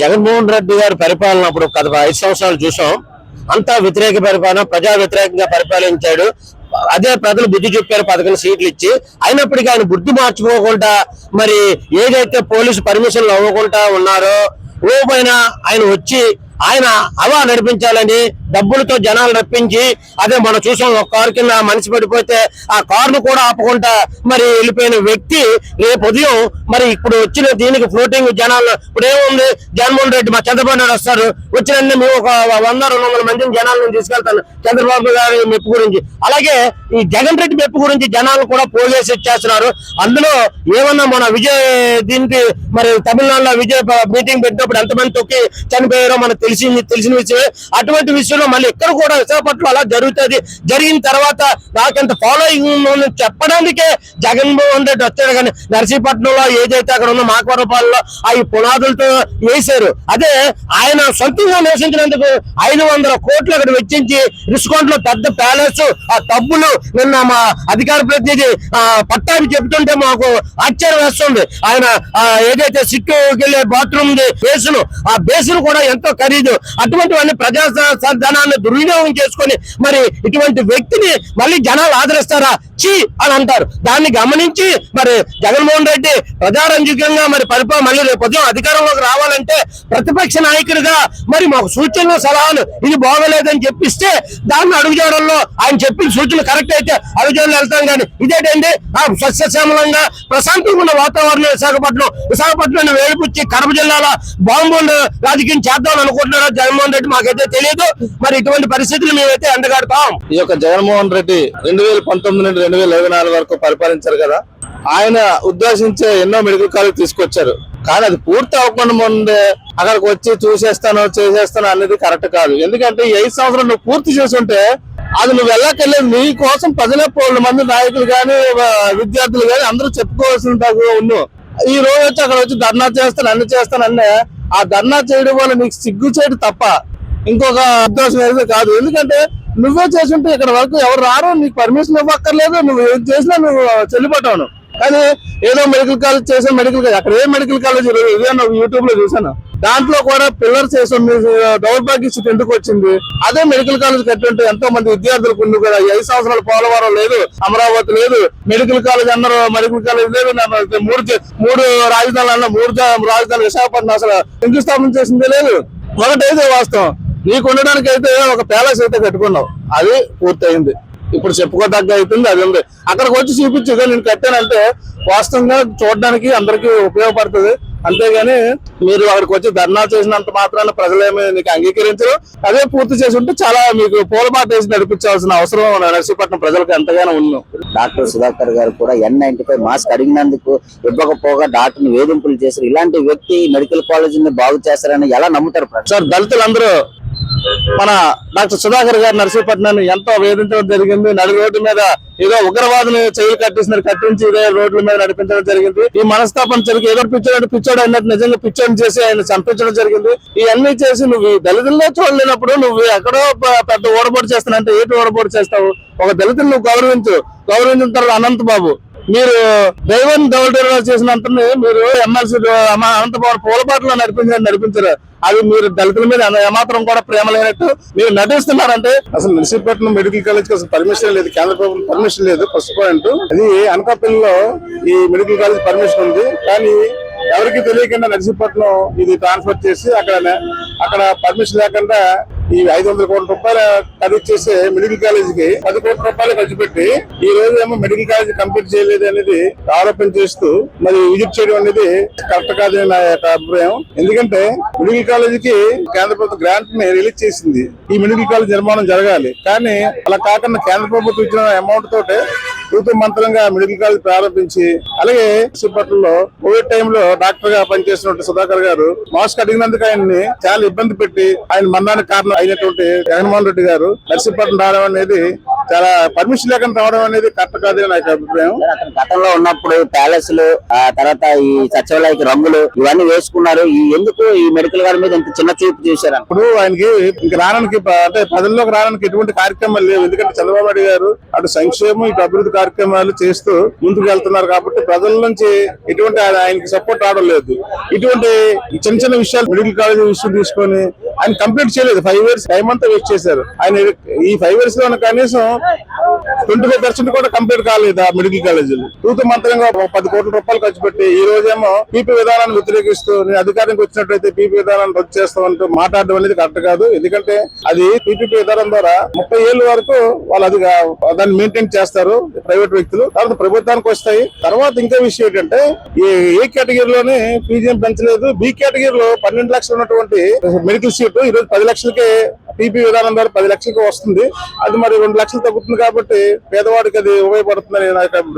జగన్మోహన్ రెడ్డి గారు పరిపాలన అప్పుడు గత ఐదు సంవత్సరాలు చూసాం. అంతా వ్యతిరేక పరిపాలన ప్రజా వ్యతిరేకంగా పరిపాలించాడు. అదే ప్రజలు బుద్ధి చెప్పారు పదకొండు సీట్లు ఇచ్చి. అయినప్పటికీ ఆయన బుద్ధి మార్చుకోకుండా మరి ఏదైతే పోలీసు పర్మిషన్లు అవ్వకుండా ఉన్నారో ఓపైన ఆయన వచ్చి ఆయన అవా నడిపించాలని డబ్బులతో జనాలు రప్పించి అదే మనం చూసాం ఒక కారు కింద మనిషి పడిపోతే ఆ కారును కూడా ఆపకుండా మరి వెళ్ళిపోయిన వ్యక్తి రేపు ఉదయం మరి ఇప్పుడు వచ్చిన దీనికి ఫ్లోటింగ్ జనాలు ఇప్పుడు ఏముంది? జగన్మోహన్ రెడ్డి మా చంద్రబాబు నాయుడు వస్తారు వచ్చిన మేము ఒక వంద రెండు వందల మందిని జనాలను తీసుకెళ్తాను. చంద్రబాబు గారి మెప్పు గురించి. అలాగే ఈ జగన్ రెడ్డి మెప్పు గురించి జనాలు కూడా పోగేసి ఇచ్చేస్తున్నారు. అందులో ఏమన్నా మన విజయ్ దీనికి మరి తమిళనాడులో విజయ్ మీటింగ్ పెట్టినప్పుడు ఎంతమంది తొక్కి చనిపోయారో మనకు తెలిసింది తెలిసిన విషయమే. అటువంటి విషయంలో మళ్ళీ ఇక్కడ కూడా విశాఖపట్నం అలా జరుగుతుంది. జరిగిన తర్వాత నాకంత ఫాలోయింగ్ ఉందని చెప్పడానికే జగన్మోహన్ రెడ్డి వచ్చాడు. కానీ నర్సీపట్నంలో ఏదైతే అక్కడ ఉన్న మాకవరపాలలో అవి పునాదులతో వేశారు. అదే ఆయన సొంతంగా నివసించినందుకు ఐదు వందల కోట్లు అక్కడ వెచ్చించి రిస్కౌంట్లో పెద్ద ప్యాలెస్ ఆ డబ్బులు నిన్న మా అధికార ప్రతినిధి ఆ, పట్టాభి చెప్తుంటే మాకు ఆశ్చర్యం వేస్తుంది. ఆయన ఏదైతే సిట్టుకి వెళ్ళే బాత్రూమ్ బేసును ఆ బేసును కూడా ఎంతో ఖరీదు. అటువంటివన్నీ ప్రజా స- దుర్వినియోగం చేసుకొని మరి ఇటువంటి వ్యక్తిని మళ్ళీ జనాలు ఆదరిస్తారా? చీ అని అంటారు. దాన్ని గమనించి మరి జగన్మోహన్ రెడ్డి ప్రజారంజకంగా మరి పరిపా మళ్ళీ రేపు ఉదయం అధికారంలోకి రావాలంటే ప్రతిపక్ష నాయకుడిగా మరి మాకు సూచనలు సలహాలు ఇది బాగోలేదని చెప్పిస్తే దాన్ని అడుగుజాడల్లో ఆయన చెప్పిన సూచనలు కరెక్ట్ అయితే అడుగుజాడలు వెళ్తాం కానీ ఇదేంటండి? ఆ సస్యశ్యామలంగా ప్రశాంతంగా ఉన్న వాతావరణం విశాఖపట్నం విశాఖపట్నం వేలుపుచ్చి కడప జిల్లాలో బాంబులు రాజకీయం చేద్దాం అనుకుంటున్నారా జగన్మోహన్ రెడ్డి మాకైతే తెలియదు మరి ఇటువంటి పరిస్థితులు మేమైతే ఎండగడతాం. ఈ యొక్క జగన్మోహన్ రెడ్డి రెండు వేల పంతొమ్మిది నుండి రెండు వేల ఇరవై నాలుగు వరకు పరిపాలించారు కదా ఆయన ఉద్దేశించే ఎన్నో మెడికల్ కాలేజ్ తీసుకొచ్చారు. కానీ అది పూర్తి అవ్వకుండా ముందే అక్కడికి వచ్చి చూసేస్తాను చేసేస్తాను అనేది కరెక్ట్ కాదు. ఎందుకంటే ఈ ఐదు సంవత్సరాలు నువ్వు పూర్తి చేసి ఉంటే అది నువ్వు వెళ్ళక్కర్లేదు. నీ కోసం ప్రజలే పౌరుల మంది నాయకులు కానీ విద్యార్థులు కానీ అందరూ చెప్పుకోవాల్సిన ఉన్ను ఈ రోజు వచ్చి అక్కడ వచ్చి ధర్నా చేస్తాను అన్ని చేస్తాను అన్నే. ఆ ధర్నా చేయడం వల్ల నీకు సిగ్గు చేయడం తప్ప ఇంకొక ఉద్దేశం అయితే కాదు. ఎందుకంటే నువ్వే చేసింటే ఇక్కడ వరకు ఎవరు రారు నీకు పర్మిషన్ ఇవ్వక్కర్లేదు నువ్వు ఏం చేసినా నువ్వు చెల్లిపోతావు కానీ ఏదో మెడికల్ కాలేజ్ చేసాను మెడికల్ కాలేజ్ అక్కడ ఏ మెడికల్ కాలేజ్ ఇదే యూట్యూబ్లో చూసాను దాంట్లో కూడా పిల్లర్ చేసాం దౌర్భాగ్య స్థితి ఎందుకు వచ్చింది? అదే మెడికల్ కాలేజ్ కట్టుంటే ఎంతో మంది విద్యార్థులకు ఉంది కదా ఐదు సంవత్సరాలు పోలవరం లేదు అమరావతి లేదు మెడికల్ కాలేజ్ అన్నారు మెడికల్ కాలేజ్ లేదు మూడు మూడు రాజధానులు అన్న మూడు రాజధాని రాజధానులు విశాఖపట్నం అసలు శంకుస్థాపన చేసిందే లేదు. ఒకటైతే వాస్తవం. నీకు ఉండడానికి అయితే ఒక ప్యాలెస్ అయితే కట్టుకున్నావు. అది పూర్తయింది. ఇప్పుడు చెప్పుకోదగ్గ అవుతుంది అది ఉంది. అక్కడికి వచ్చి చూపించు ఇదే నేను కట్టానంటే వాస్తవంగా చూడడానికి అందరికీ ఉపయోగపడుతుంది. అంతేగాని మీరు అక్కడికి వచ్చి ధర్నా చేసినంత మాత్రాన ప్రజలేమి నీకు అంగీకరించరు. అదే పూర్తి చేసి ఉంటే చాలా మీకు పూలబాట వేసి నడిపించాల్సిన అవసరం నర్సీపట్నం ప్రజలకు ఎంతగానో ఉంది. డాక్టర్ సుధాకర్ గారు కూడా ఎన్ నైన్టీ ఫైవ్ మాస్క్ అడిగినందుకు ఇవ్వకపోగా డాక్టర్ వేధింపులు చేశారు. ఇలాంటి వ్యక్తి మెడికల్ కాలేజ్ని బాగు చేస్తారని ఎలా నమ్ముతారు? సార్ దళితులందరూ మన డాక్టర్ సుధాకర్ గారు నర్సీపట్నాన్ని ఎంతో వేధించడం జరిగింది. నడి రోడ్డు మీద ఏదో ఉగ్రవాదులు చెయ్యి కట్టిస్తున్నారు కట్టించి ఇదే రోడ్ల మీద నడిపించడం జరిగింది. ఈ మనస్తాపన జరిగి ఏదో పిచ్చోడు పిచ్చోడు అన్నట్టు నిజంగా పిచ్చోని చేసి ఆయన చంపించడం జరిగింది. ఇవన్నీ చేసి నువ్వు దళితుల్లో చూడలేనప్పుడు నువ్వు ఎక్కడో పెద్ద ఓడబోటు చేస్తానంటే ఏటి ఓడబోటు చేస్తావు? ఒక దళితులు నువ్వు గౌరవించు. గౌరవించిన తర్వాత అనంత బాబు మీరు దైవం దౌర్జన్యం చేసినంత మీరు ఎమ్మెల్సీ అనంతపురం పూలపాటలో నడిపించారు నడిపించారు. అది మీరు దళితుల మీద ఏమాత్రం కూడా ప్రేమ లేనట్టు మీరు నటిస్తున్నారంటే అసలు నర్సీపట్నం మెడికల్ కాలేజ్కి అసలు పర్మిషన్ లేదు కేంద్ర ప్రభుత్వం పర్మిషన్ లేదు ఫస్ట్ పాయింట్ అది అనకాపల్లిలో ఈ మెడికల్ కాలేజ్ పర్మిషన్ ఉంది. కానీ ఎవరికి తెలియకుండా నర్సీపట్నం ఇది ట్రాన్స్ఫర్ చేసి అక్కడ అక్కడ పర్మిషన్ లేకుండా ఈ ఐదు వందల కోట్ల రూపాయల ఖరీదు చేసే మెడికల్ కాలేజ్కి పది కోట్ల రూపాయలు ఖర్చు పెట్టి ఈ రోజు ఏమో మెడికల్ కాలేజ్ కంప్లీట్ చేయలేదు అనేది ఆరోపణ చేస్తూ మరి విజిట్ చేయడం అనేది కరెక్ట్ కాదని నా యొక్క అభిప్రాయం. ఎందుకంటే మెడికల్ కాలేజ్కి కేంద్ర ప్రభుత్వం గ్రాంట్ని రిలీజ్ చేసింది. ఈ మెడికల్ కాలేజ్ నిర్మాణం జరగాలి. కానీ అలా కాకుండా కేంద్ర ప్రభుత్వం ఇచ్చిన అమౌంట్ తోటే ప్రభుత్వ మంత్రంగా మెడికల్ కాలేజ్ ప్రారంభించి అలాగే నర్సీపట్నంలో కోవిడ్ టైంలో డాక్టర్గా పనిచేస్తున్న సుధాకర్ గారు మాస్క్ అడిగినందుకు ఆయన్ని చాలా ఇబ్బంది పెట్టి ఆయన మరణానికి కారణం అయినటువంటి జగన్మోహన్ రెడ్డి గారు. నర్సీపట్నం రావడం అనేది చాలా పర్మిషన్ లేకుండా రావడం అనేది కరెక్ట్ కాదని నా యొక్క అభిప్రాయం గతంలో ఉన్నప్పుడు ప్యాలెస్లు ఆ తర్వాత ఈ సచివాలయకి రంగులు ఇవన్నీ వేసుకున్నారు. ఈ ఎందుకు ఈ మెడికల్ గారి మీద ఇంత చిన్న చూపు చూశారు? ఇప్పుడు ఆయనకి ఇంక రావడానికి అంటే ప్రజల్లోకి రావడానికి ఎటువంటి కార్యక్రమాలు లేవు. ఎందుకంటే చంద్రబాబు నాయుడు గారు అటు సంక్షేమం ఇటు అభివృద్ధి కార్యక్రమాలు చేస్తూ ముందుకు వెళ్తున్నారు కాబట్టి ప్రజల నుంచి ఎటువంటి ఆయన- ఆయనకి సపోర్ట్ రావడం లేదు. ఇటువంటి చిన్న చిన్న విషయాలు మెడికల్ కాలేజ్ విషయం తీసుకొని ఆయన కంప్లీట్ చేయలేదు. ఫైవ్ ఇయర్స్ టైం అంతా వేస్ట్ చేశారు. ఆయన ఈ ఫైవ్ ఇయర్స్లో కనీసం ట్వంటీ ఫైవ్ పర్సెంట్ కూడా కంప్లీట్ కాలేదు ఆ మెడికల్ కాలేజీలు తూతు మంత్రంగా పది కోట్ల రూపాయలు ఖర్చు పెట్టి ఈ రోజేమో పీపీ విధానాన్ని వ్యతిరేకిస్తూ నేను అధికారానికి వచ్చినట్లయితే పీపీ విధానాన్ని రద్దు చేస్తామంటూ మాట్లాడడం అనేది కరెక్ట్ కాదు. ఎందుకంటే అది పీపీపీ విధానం ద్వారా ముప్పై ఏళ్ళ వరకు వాళ్ళు అది దాన్ని మెయింటైన్ చేస్తారు ప్రైవేట్ వ్యక్తులు. తర్వాత ప్రభుత్వానికి వస్తాయి. తర్వాత ఇంకా విషయం ఏంటంటే ఏ కేటగిరీలోనే పీజీఎం పెంచలేదు. బి కేటగిరీలో పన్నెండు లక్షలు ఉన్నటువంటి మెడికల్ సీట్ ఈ రోజు పది లక్షలకే టీపీ విధానం ద్వారా పది లక్షలకు వస్తుంది. అది మరి రెండు లక్షలు తగ్గుతుంది కాబట్టి పేదవాడికి అది ఉపయోగపడుతుందని నా అభిప్రాయం.